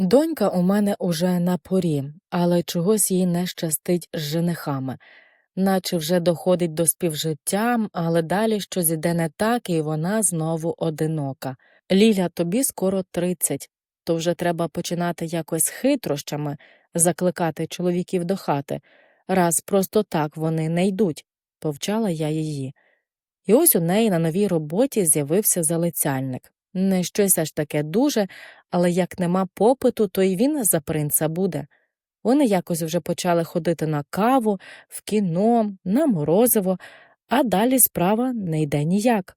Донька у мене уже на порі, але чогось їй не щастить з женихами, наче вже доходить до співжиття, але далі щось іде не так, і вона знову одинока. Ліля, тобі скоро тридцять, то вже треба починати якось хитрощами закликати чоловіків до хати, раз просто так вони не йдуть, повчала я її. І ось у неї на новій роботі з'явився залицяльник. Не щось аж таке дуже, але як нема попиту, то й він за принца буде. Вони якось вже почали ходити на каву, в кіно, на морозиво, а далі справа не йде ніяк.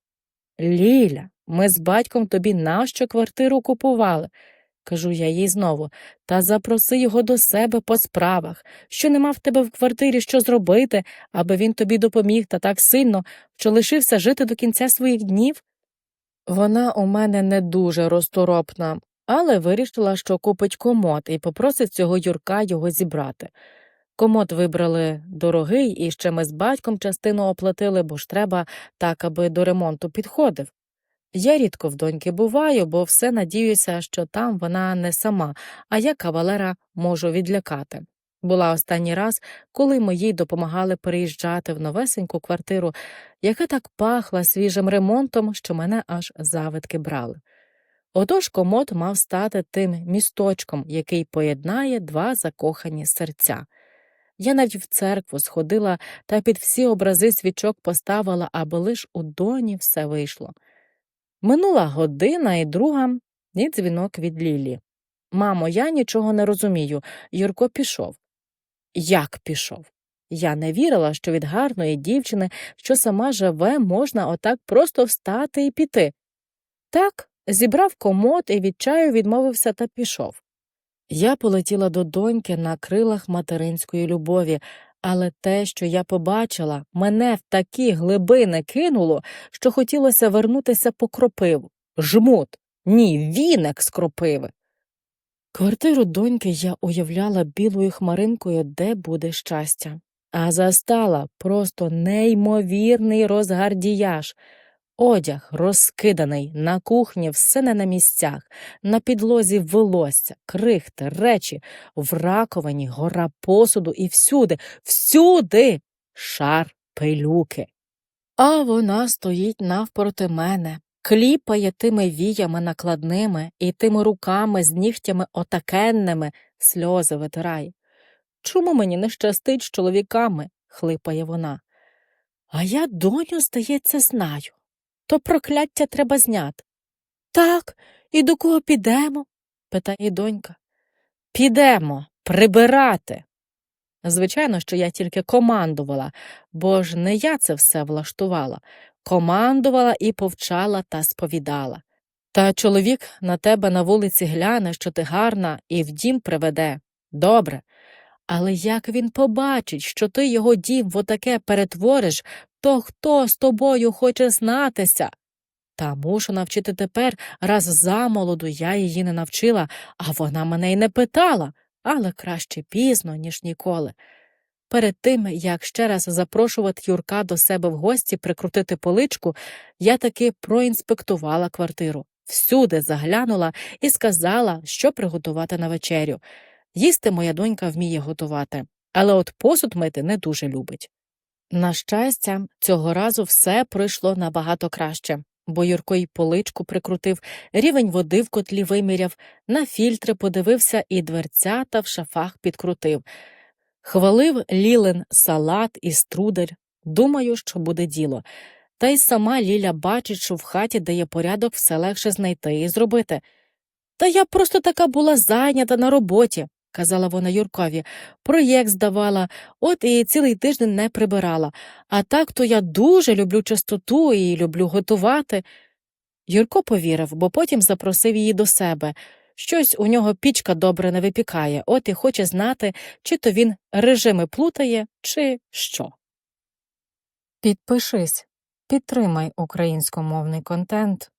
Ліля, ми з батьком тобі нащо квартиру купували? кажу я їй знову, та запроси його до себе по справах, що нема в тебе в квартирі що зробити, аби він тобі допоміг та так сильно, що лишився жити до кінця своїх днів. Вона у мене не дуже розторопна, але вирішила, що купить комод і попросить цього Юрка його зібрати. Комод вибрали дорогий, і ще ми з батьком частину оплатили, бо ж треба так, аби до ремонту підходив. Я рідко в доньки буваю, бо все надіюся, що там вона не сама, а я кавалера можу відлякати. Була останній раз, коли ми їй допомагали переїжджати в новесеньку квартиру, яка так пахла свіжим ремонтом, що мене аж завидки брали. Отож комод мав стати тим місточком, який поєднає два закохані серця. Я навіть в церкву сходила та під всі образи свічок поставила, аби лиш у доні все вийшло. Минула година і друга, і дзвінок від Лілі. Мамо, я нічого не розумію. Юрко пішов. Як пішов? Я не вірила, що від гарної дівчини, що сама живе, можна отак просто встати і піти. Так, зібрав комод і від чаю відмовився та пішов. Я полетіла до доньки на крилах материнської любові, але те, що я побачила, мене в такі глибини кинуло, що хотілося вернутися по кропиву. Жмут, ні, віник з кропиви. Квартиру доньки я уявляла білою хмаринкою, де буде щастя, а застала просто неймовірний розгардіяж. Одяг розкиданий, на кухні все не на місцях, на підлозі волосся, крихти, речі, в раковині, гора посуду і всюди, всюди шар пилюки. А вона стоїть навпроти мене, кліпає тими віями накладними і тими руками з нігтями отакенними сльози витирає. Чому мені не щастить з чоловіками? хлипає вона. А я доню, здається, знаю. То прокляття треба зняти. Так, і до кого підемо? питає донька. Підемо прибирати. Звичайно, що я тільки командувала, бо ж не я це все влаштувала, командувала і повчала та сповідала. Та чоловік на тебе на вулиці гляне, що ти гарна, і в дім приведе. Добре. Але як він побачить, що ти його дім в отаке перетвориш, то хто з тобою хоче знатися? Та мушу навчити тепер, раз замолоду я її не навчила, а вона мене й не питала, але краще пізно, ніж ніколи. Перед тим, як ще раз запрошувати Юрка до себе в гості прикрутити поличку, я таки проінспектувала квартиру, всюди заглянула і сказала, що приготувати на вечерю. Їсти моя донька вміє готувати, але от посуд мити не дуже любить. На щастя, цього разу все пройшло набагато краще, бо Юрко й поличку прикрутив, рівень води в котлі виміряв, на фільтри подивився і дверцята в шафах підкрутив. Хвалив Лілин салат і струдель. Думаю, що буде діло. Та й сама Ліля бачить, що в хаті, де є порядок, все легше знайти і зробити. Та я просто така була зайнята на роботі, казала вона Юркові. Проєкт здавала, от і цілий тиждень не прибирала. А так то я дуже люблю чистоту і люблю готувати. Юрко повірив, бо потім запросив її до себе. Щось у нього пічка добре не випікає, от і хоче знати, чи то він режими плутає, чи що. Підпишись, підтримай українськомовний контент.